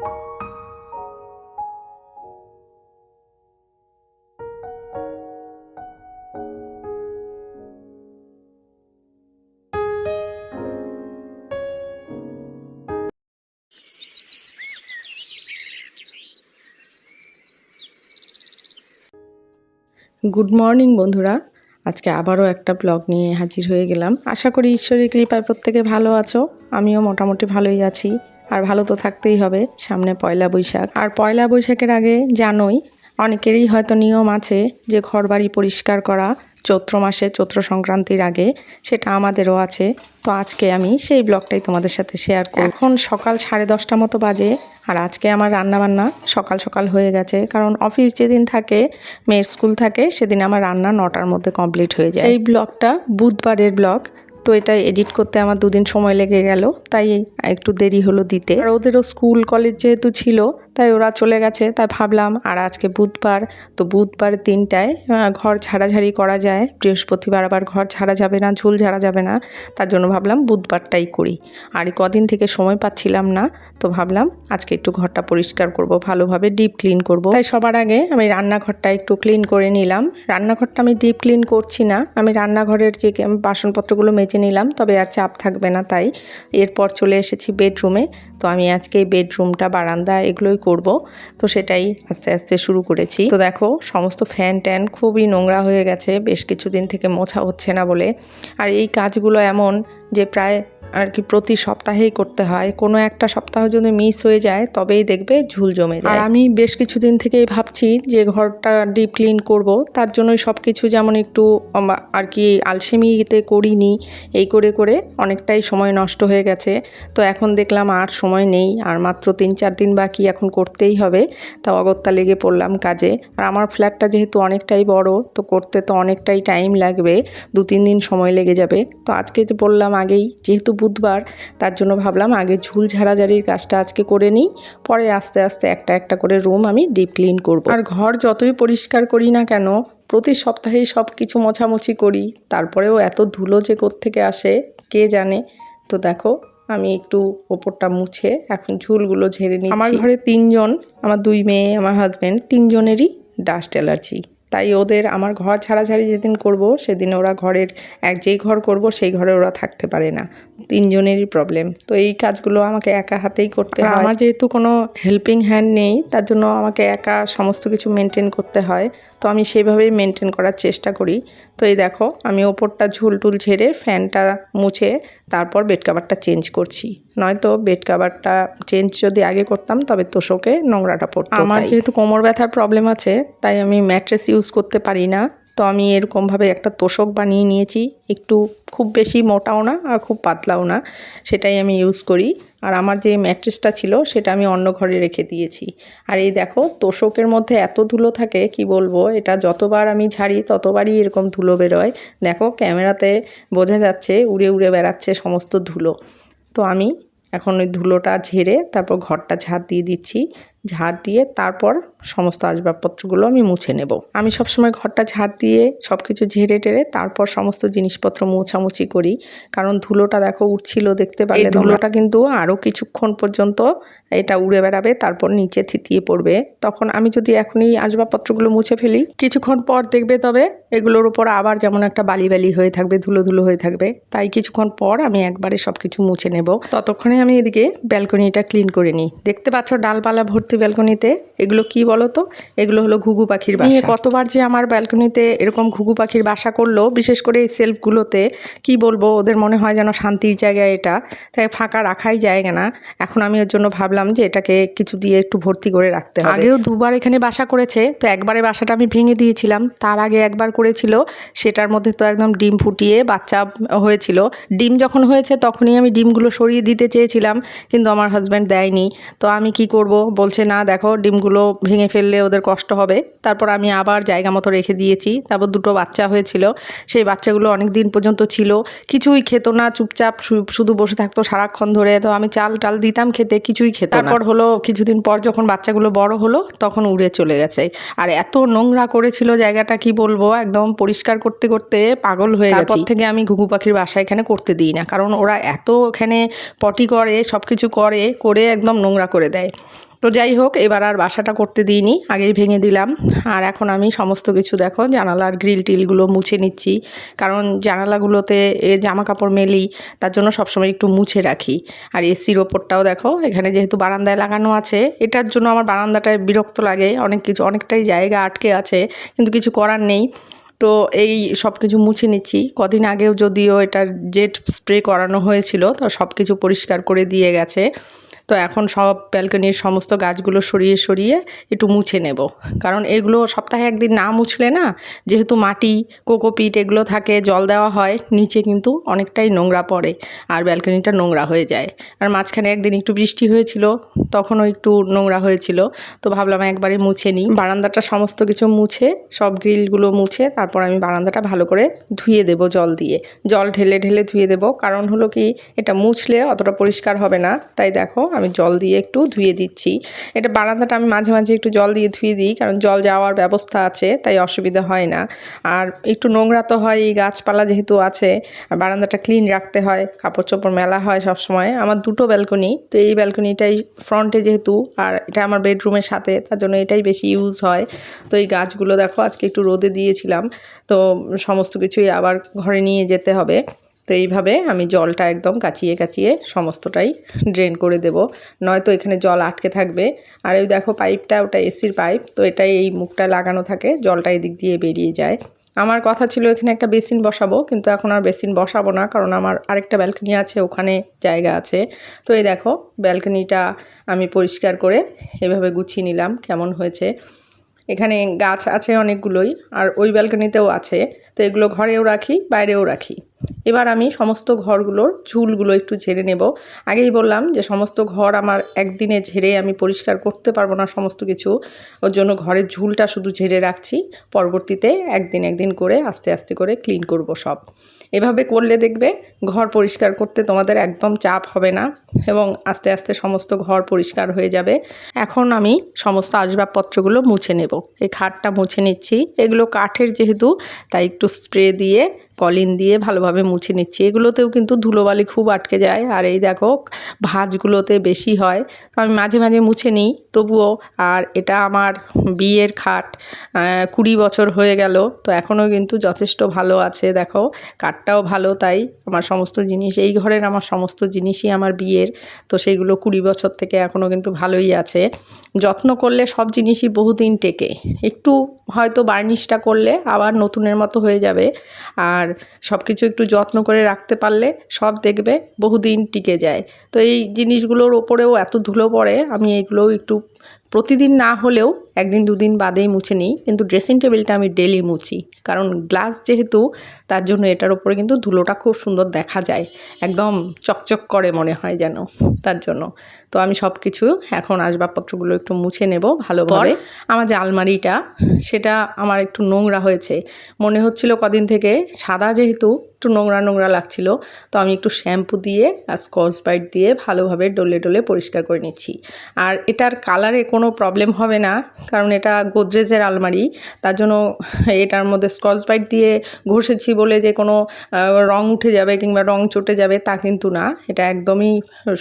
Good morning বন্ধুরা। আজকে আবারও একটা ব্লগ নিয়ে হাজির হয়ে গেলাম। আশা করি ঈশ্বরের কৃপায় প্রত্যেকে ভালো আছো। আমিও মোটামুটি ভালোই আছি। আর ভালো তো থাকতেই হবে, সামনে পয়লা বৈশাখ। আর পয়লা বৈশাখের আগে জানোই, অনেকেরই হয়তো নিয়ম আছে যে ঘর বাড়ি পরিষ্কার করা চৈত্র মাসে চৈত্র সংক্রান্তির আগে, সেটা আমাদেরও আছে। তো আজকে আমি সেই ব্লগটাই তোমাদের সাথে শেয়ার করব। এখন সকাল সাড়ে দশটা মতো বাজে, আর আজকে আমার রান্নাবান্না সকাল সকাল হয়ে গেছে। কারণ অফিস যেদিন থাকে, মেয়ের স্কুল থাকে, সেদিন আমার রান্না নটার মধ্যে কমপ্লিট হয়ে যায়। এই ব্লগটা বুধবারের ব্লগ তো এটা এডিট করতে আমার দুদিন সময় লেগে গেল, তাই একটু দেরি হলো দিতে। আর ওদেরও স্কুল কলেজ যেহেতু ছিল তাই ওরা চলে গেছে। তাই ভাবলাম, আর আজকে বুধবার। তো বুধবার দিনটায় ঘর ঝাড়াঝাড়ি করা যায়। বৃহস্পতিবার আবার ঘর ঝাড়া যাবে না, ঝুল ঝাড়া যাবে না। তার জন্য ভাবলাম বুধবারটাই করি। আর কদিন থেকে সময় পাচ্ছিলাম না, তো ভাবলাম আজকে একটু ঘরটা পরিষ্কার করব, ভালোভাবে ডিপ ক্লিন করব। তাই সবার আগে আমি রান্নাঘরটা একটু ক্লিন করে নিলাম। রান্নাঘরটা আমি ডিপ ক্লিন করছি না। আমি রান্নাঘরের যে বাসনপত্রগুলো মেজে নিলাম, তবে আর চাপ থাকবে না তাই। এরপর চলে এসেছি বেডরুমে। তো আমি আজকে বেডরুমটা, বারান্দা, এগুলোই করব। তো সেটাই আস্তে আস্তে শুরু করেছি। তো দেখো, সমস্ত ফ্যান ট্যান খুবই নোংরা হয়ে গেছে। বেশ কিছুদিন থেকে মোছা হচ্ছে না বলে। আর এই কাজগুলো এমন যে প্রায় আর কি প্রতি সপ্তাহেই করতে হয়। কোনো একটা সপ্তাহ যদি মিস হয়ে যায় তবেই দেখবে ঝুল জমে যায়। আর আমি বেশ কিছুদিন থেকেই ভাবছি যে ঘরটা ডিপ ক্লিন করব। তার জন্যই সব কিছু যেমন একটু আর কি আলসেমিতে করিনি এই করে করে অনেকটাই সময় নষ্ট হয়ে গেছে। তো এখন দেখলাম আর সময় নেই আর মাত্র তিন চার দিন বাকি এখন করতেই হবে। তা অগত্যা লেগে পড়লাম কাজে। আর আমার ফ্ল্যাটটা যেহেতু অনেকটাই বড় তো করতে তো অনেকটাই টাইম লাগবে দু তিন দিন সময় লেগে যাবে। তো আজকে যে বললাম আগেই যেহেতু বুধবার। তার জন্য ভাবলাম আগে ঝুল ঝাড়াঝাড়ির কাজটা আজকে করে নিই পরে আস্তে আস্তে একটা একটা করে রুম আমি ডিপ ক্লিন করব। আর ঘর যতই পরিষ্কার করি না কেন প্রতি সপ্তাহেই সব কিছু মোছামুছি করি। তারপরেও এত ধুলো যে থেকে আসে কে জানে? তো দেখো আমি একটু ওপরটা মুছে এখন ঝুলগুলো ঝেড়ে নিই আমার ঘরে তিনজন আমার দুই মেয়ে আমার হাজব্যান্ড তিনজনেরই ডাস্ট অ্যালার্জি তাই ওদের আমার ঘর ছাড়াছাড়ি যেদিন করব সেদিন ওরা ঘরের এক যেই ঘর করব সেই ঘরে ওরা থাকতে পারে না। তিনজনেরই প্রবলেম তো এই কাজগুলো আমাকে একা হাতেই করতে হয়। আমার যেহেতু কোনো হেল্পিং হ্যান্ড নেই তার জন্য আমাকে একা সমস্ত কিছু মেনটেন করতে হয়। তো আমি সেভাবেই মেনটেন করার চেষ্টা করি। তো এই দেখো আমি ওপরটা ঝুল টুল ঝেড়ে ফ্যানটা মুছে তারপর বেড কাভারটা চেঞ্জ করছি। নয়তো বেড কাভারটা চেঞ্জ যদি আগে করতাম তবে তোষকে নোংরাটা পড়তো আমার যেহেতু কোমর ব্যথার প্রবলেম আছে তাই আমি ম্যাট্রেস ইউজ করতে পারি না। তো আমি এরকমভাবে একটা তোষক বানিয়ে নিয়েছি। একটু খুব বেশি মোটাও না আর খুব পাতলাও না। সেটাই আমি ইউজ করি। আর আমার যে ম্যাট্রেসটা ছিল সেটা আমি অন্য ঘরে রেখে দিয়েছি। আর এই দেখো, তোষকের মধ্যে এত ধুলো থাকে, কি বলব? এটা যতবার আমি ঝাড়ি, ততবারই এরকম ধুলো বেরোয়। দেখো, ক্যামেরাতে বোঝা যাচ্ছে, উড়ে উড়ে বেড়াচ্ছে সমস্ত ধুলো। তো আমি এখন ওই ধুলোটা ঝেড়ে তারপর ঘরটা ঝাড় দিয়ে দিচ্ছি। ঝাড় দিয়ে তারপর সমস্ত আসবাবপত্রগুলো আমি মুছে নেব। আমি সবসময় ঘরটা ঝাড় দিয়ে সব কিছু ঝেড়ে টেড়ে তারপর সমস্ত জিনিসপত্র মোছামুছি করি। কারণ ধুলোটা দেখো উঠছিল দেখতে পারলে ধুলোটা কিন্তু আরও কিছুক্ষণ পর্যন্ত এটা উড়ে বেড়াবে তারপর নিচে থিতিয়ে পড়বে। তখন আমি যদি এখনই আসবাবপত্রগুলো মুছে ফেলি কিছুক্ষণ পর দেখবে তবে এগুলোর উপর আবার যেমন একটা বালি বালি হয়ে থাকবে ধুলো ধুলো হয়ে থাকবে তাই কিছুক্ষণ পর আমি একবারে সব কিছু মুছে নেব। ততক্ষণে আমি এদিকে ব্যালকনিটা ক্লিন করে নিই। দেখতে পাচ্ছ ডালপালা ভর্তি ব্যালকনিতে এগুলো কি বলো তো এগুলো হলো ঘুঘু পাখির বাসা। কতবার যে আমার ব্যালকনিতে এরকম ঘুঘু পাখির বাসা করল বিশেষ করে এই সেলফগুলোতে কি বলব ওদের মনে হয় যেন শান্তির জায়গা এটা। তাই ফাঁকা রাখাই জায়গা না। এখন আমি ওর জন্য ভাবলাম যে এটাকে কিছু দিয়ে একটু ভর্তি করে রাখতে হবে। আগেও দুবার এখানে বাসা করেছে তো একবারে বাসাটা আমি ভেঙে দিয়েছিলাম। তার আগে একবার করেছিল সেটার মধ্যে তো একদম ডিম ফুটিয়ে বাচ্চা হয়েছিল। ডিম যখন হয়েছে তখনই আমি ডিমগুলো সরিয়ে দিতে চেয়েছিলাম কিন্তু আমার হাজব্যান্ড দেয়নি। তো আমি কি করব? বলছে না দেখো ডিমগুলো ভেঙে ফেললে ওদের কষ্ট হবে। তারপর আমি আবার জায়গা মতো রেখে দিয়েছি। তারপর দুটো বাচ্চা হয়েছিল। সেই বাচ্চাগুলো অনেক দিন পর্যন্ত ছিল। কিছুই খেত না, চুপচাপ শুধু বসে থাকতো সারাক্ষণ ধরে। তো আমি চাল টাল দিতাম খেতে, কিছুই খেত তারপর হলো কিছুদিন পর যখন বাচ্চাগুলো বড় হলো, তখন উড়ে চলে গেছে। আর এত নোংরা করেছিল জায়গাটা, কি বলব? একদম পরিষ্কার করতে করতে পাগল হয়ে গেছে। থেকে আমি ঘুঘু পাখির বাসা এখানে করতে দিই না। কারণ ওরা এত এখানে পটি করে সব কিছু করে করে একদম নোংরা করে দেয়। তো যাই হোক, এবার আর বাসাটা করতে দিইনি, আগেই ভেঙে দিলাম। আর এখন আমি সমস্ত কিছু দেখো, জানালার গ্রিল টিলগুলো মুছে নিচ্ছি। কারণ জানালাগুলোতে এ জামা কাপড় মেলি, তার জন্য সবসময় একটু মুছে রাখি। আর এসির ওপরটাও দেখো, এখানে যেহেতু বারান্দায় লাগানো আছে, এটার জন্য আমার বারান্দাটায় বিরক্ত লাগে। অনেক কিছু, অনেকটাই জায়গা আটকে আছে, কিন্তু কিছু করার নেই। তো এই সব কিছু মুছে নিচ্ছি। কদিন আগেও যদিও এটার জেট স্প্রে করানো হয়েছিল, তো সব কিছু পরিষ্কার করে দিয়ে গেছে। তো এখন সব ব্যালকনির সমস্ত গাছগুলো সরিয়ে সরিয়ে একটু মুছে নেব। কারণ এগুলো সপ্তাহে একদিন না মুছলে না যেহেতু মাটি, কোকোপিট এগুলো থাকে, জল দেওয়া হয়, নিচে কিন্তু অনেকটাই নোংরা পড়ে আর ব্যালকনিটা নোংরা হয়ে যায়। আর মাঝখানে একদিন একটু বৃষ্টি হয়েছিল, তখনও একটু নোংরা হয়েছিল, তো ভাবলাম একবারে মুছে নিই। বারান্দাটা সমস্ত কিছু মুছে, সব গ্রিলগুলো মুছে, তারপর আমি বারান্দাটা ভালো করে ধুয়ে দেব জল দিয়ে। জল ঢেলে ঢেলে ধুয়ে দেব, কারণ হলো কি, এটা মুছলে অতটা পরিষ্কার হবে না। তাই দেখো আমি জল দিয়ে একটু ধুয়ে দিচ্ছি। এটা বারান্দাটা আমি মাঝে মাঝে একটু জল দিয়ে ধুয়ে দিই, কারণ জল যাওয়ার ব্যবস্থা আছে, তাই অসুবিধা হয় না। আর একটু নোংরা তো হয়, এই গাছপালা যেহেতু আছে, আর বারান্দাটা ক্লিন রাখতে হয় কাপড় চোপড় মেলা হয় সব সময় আমার দুটো ব্যালকনি, তো এই ব্যালকনিটাই ফ্রন্টে যেহেতু, আর এটা আমার বেডরুমের সাথে, তার জন্য এটাই বেশি ইউজ হয়। তো এই গাছগুলো দেখো, আজকে একটু রোদে দিয়েছিলাম, তো সমস্ত কিছুই আবার ঘরে নিয়ে যেতে হবে। তো এইভাবে আমি জলটা একদম কাচিয়ে কাচিয়ে সমস্তটাই ড্রেন করে দেব। নয়তো এখানে জল আটকে থাকবে। আর ওই দেখো পাইপটা, ওটা এসির পাইপ, তো এটাই এই মুখটা লাগানো থাকে, জলটা এদিক দিয়ে বেরিয়ে যায়। আমার কথা ছিল এখানে একটা বেসিন বসাবো, কিন্তু এখন আর বেসিন বসাবো না, কারণ আমার আরেকটা ব্যালকনি আছে, ওখানে জায়গা আছে। তো এই দেখো, ব্যালকনিটা আমি পরিষ্কার করে এভাবে গুছিয়ে নিলাম, কেমন হয়েছে। এখানে গাছ আছে অনেকগুলোই, আর ওই ব্যালকনিতেও আছে। তো এগুলো ঘরেও রাখি, বাইরেও রাখি। এবার আমি সমস্ত ঘরগুলোর ঝুলগুলো একটু ঝেড়ে নেব। আগেই বললাম যে সমস্ত ঘর আমার একদিনে ঝেড়ে আমি পরিষ্কার করতে পারব না সমস্ত কিছু। ওর জন্য ঘরের ঝুলটা শুধু ঝেড়ে রাখছি। পরবর্তীতে একদিন একদিন করে আস্তে আস্তে করে ক্লিন করব সব। এভাবে করলে দেখবে ঘর পরিষ্কার করতে তোমাদের একদম চাপ হবে না এবং আস্তে আস্তে সমস্ত ঘর পরিষ্কার হয়ে যাবে। এখন আমি সমস্ত আসবাবপত্রগুলো মুছে নেব। এই খাটটা মুছে নিচ্ছি। এগুলো কাঠের যেহেতু, তাই একটু স্প্রে দিয়ে কলিন দিয়ে ভালোভাবে মুছে নিচ্ছি। এগুলোতেও কিন্তু ধুলোবালি খুব আটকে যায়। আর এই দেখো, ভাঁজগুলোতে বেশি হয়। তো আমি মাঝে মাঝে মুছে নিই। তবুও আর এটা আমার বিয়ের খাট কুড়ি বছর হয়ে গেল। তো এখনও কিন্তু যথেষ্ট ভালো আছে। দেখো, কাঠটাও ভালো তাই। আমার সমস্ত জিনিস, এই ঘরের আমার সমস্ত জিনিসই আমার বিয়ের। তো সেইগুলো কুড়ি বছর থেকে এখনও কিন্তু ভালোই আছে। যত্ন করলে সব জিনিসই বহুদিন টেকে। একটু হয়তো বার্নিশটা করলে আবার নতুনের মতো হয়ে যাবে। আর সব কিছু একটু যত্ন করে রাখতে পারলে সব দেখবে বহুদিন টিকে যায়। তো এই জিনিসগুলোর ওপরেও এত ধুলো পড়ে, আমি এগুলোও একটু প্রতিদিন না হলেও একদিন দুদিন বাদেই মুছে নিই কিন্তু ড্রেসিং টেবিলটা আমি ডেলি মুছি। কারণ গ্লাস যেহেতু তার জন্য এটার উপরে কিন্তু ধুলোটা খুব সুন্দর দেখা যায়। একদম চকচক করে মনে হয় যেন তার জন্য। তো আমি সব কিছু এখন আসবাবপত্রগুলো একটু মুছে নেব ভালোভাবে। আমার যে আলমারিটা সেটা আমার একটু নোংরা হয়েছে। মনে হচ্ছিল কদিন থেকে সাদা যেহেতু একটু নোংরা নোংরা লাগছিল, তো আমি একটু শ্যাম্পু দিয়ে আর স্কচ ব্রাইট দিয়ে ভালোভাবে ডলে ডলে পরিষ্কার করে নিচ্ছি। আর এটার কালারে কোনো প্রবলেম হবে না, কারণ এটা গোদরেজের আলমারি, তার জন্য এটার মধ্যে স্কচ ব্রাইট দিয়ে ঘষেছি বলে যে কোনো রং উঠে যাবে কিংবা রং চটে যাবে তা কিন্তু না, এটা একদমই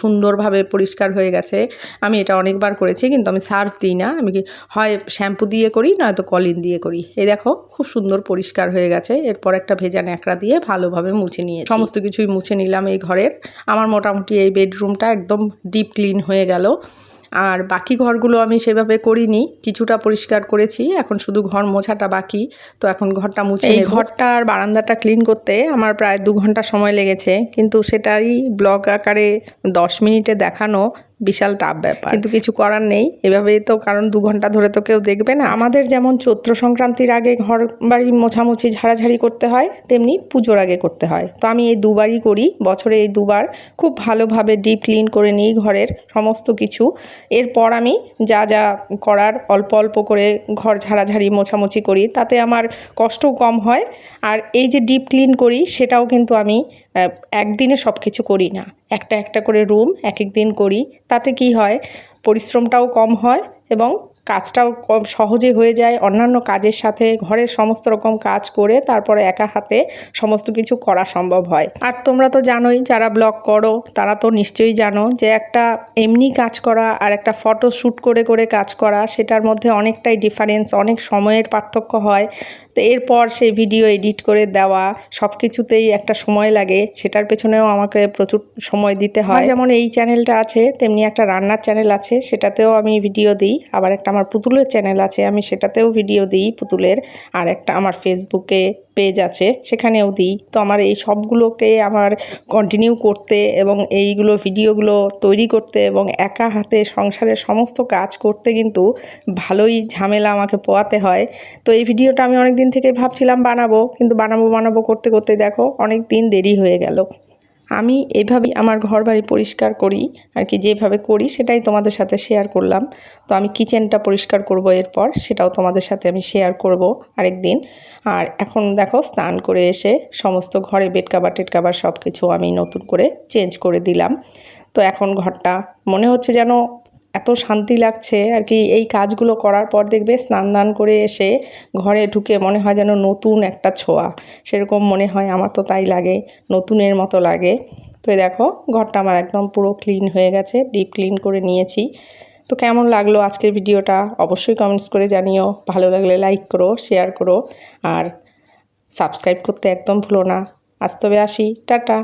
সুন্দরভাবে পরিষ্কার হয়ে গেছে। আমি এটা অনেকবার করেছি কিন্তু আমি সার্ফ দিই না, আমি হয় শ্যাম্পু দিয়ে করি নয়তো কলিন দিয়ে করি। এই দেখো, খুব সুন্দর পরিষ্কার হয়ে গেছে, এরপর একটা ভেজা ন্যাকড়া দিয়ে ভালো ভালোভাবে মুছে নিয়ে সমস্ত কিছুই মুছে নিলাম এই ঘরের। আমার মোটামুটি এই বেডরুমটা একদম ডিপ ক্লিন হয়ে গেল। আর বাকি ঘরগুলো আমি সেভাবে করিনি কিছুটা পরিষ্কার করেছি এখন শুধু ঘর মোছাটা বাকি। তো এখন ঘরটা মুছে এই ঘরটা আর বারান্দাটা ক্লিন করতে আমার প্রায় দু ঘণ্টা সময় লেগেছে কিন্তু সেটারই ব্লগ আকারে দশ মিনিটে দেখানো। বিশাল টাফ ব্যাপার। কিন্তু কিছু করার নেই। এভাবেই তো কারণ দু ঘণ্টা ধরে তো কেউ দেখবে না। আমাদের যেমন চৈত্র সংক্রান্তির আগে ঘর বাড়ি মোছামুছি ঝাড়াঝাড়ি করতে হয় তেমনি পুজোর আগে করতে হয়। তো আমি এই দুবারই করি। বছরে এই দুবার খুব ভালোভাবে ডিপ ক্লিন করে নিই ঘরের সমস্ত কিছু। এরপর আমি যা যা করার অল্প অল্প করে ঘর ঝাড়াঝাড়ি মোছামুছি করি। তাতে আমার কষ্টও কম হয়। আর এই যে ডিপ ক্লিন করি সেটাও কিন্তু আমি একদিনে সব কিছু করি না। একটা একটা করে রুম এক এক দিন করি। তাতে কি হয়? পরিশ্রমটাও কম হয় এবং কাজটাও কম সহজে হয়ে যায়। অন্যান্য কাজের সাথে ঘরের সমস্ত রকম কাজ করে তারপরে একা হাতে সমস্ত কিছু করা সম্ভব হয়। আর তোমরা তো জানোই, যারা ব্লগ করো, তারা তো নিশ্চয়ই জানো যে একটা এমনি কাজ করা আর একটা ফটো শ্যুট করে করে কাজ করা, সেটার মধ্যে অনেকটাই ডিফারেন্স অনেক সময়ের পার্থক্য হয়। তো এরপর সেই ভিডিও এডিট করে দেওয়া সব কিছুতেই একটা সময় লাগে। সেটার পেছনেও আমাকে প্রচুর সময় দিতে হয়। যেমন এই চ্যানেলটা আছে, তেমনি একটা রান্নার চ্যানেল আছে, সেটাতেও আমি ভিডিও দিই। আবার একটা আমার পুতুলের চ্যানেল আছে, আমি সেটাতেও ভিডিও দিই পুতুলের। আর একটা আমার ফেসবুকে পেজ আছে সেখানেও দিই। তো আমার এই সবগুলোকে আমার কন্টিনিউ করতে এবং এইগুলো ভিডিওগুলো তৈরি করতে এবং একা হাতে সংসারের সমস্ত কাজ করতে কিন্তু ভালোই ঝামেলা আমাকে পোয়াতে হয়। তো এই ভিডিওটা আমি অনেক দিন থেকে ভাবছিলাম বানাবো, কিন্তু বানাবো বানাবো করতে করতে দেখো অনেক দিন দেরি হয়ে গেল। আমি এভাবেই আমার ঘর বাড়ি পরিষ্কার করি আর কি, যেভাবে করি সেটাই তোমাদের সাথে শেয়ার করলাম। তো আমি কিচেনটা পরিষ্কার করব এরপর, সেটাও তোমাদের সাথে আমি শেয়ার করব আরেক দিন আর এখন দেখো, স্নান করে এসে সমস্ত ঘরে বেড কাবার কাবার সব কিছু আমি নতুন করে চেঞ্জ করে দিলাম। তো এখন ঘরটা মনে হচ্ছে যেন এত শান্তি লাগছে আর কি, এই কাজগুলো করার পর দেখবে স্নান দান করে এসে ঘরে ঢুকে মনে হয় যেন নতুন একটা ছোঁয়া। সেরকম মনে হয়, আমার তো তাই লাগে, নতুনের মতো লাগে। তো দেখো, ঘরটা আমার একদম পুরো ক্লিন হয়ে গেছে, ডিপ ক্লিন করে নিয়েছি। তো কেমন লাগল আজকের ভিডিওটা? অবশ্যই কমেন্টস করে জানিও। ভালো লাগলে লাইক করো, শেয়ার করো, আর সাবস্ক্রাইব করতে একদম ভুলো না। আজ তবে আসি, টাটা।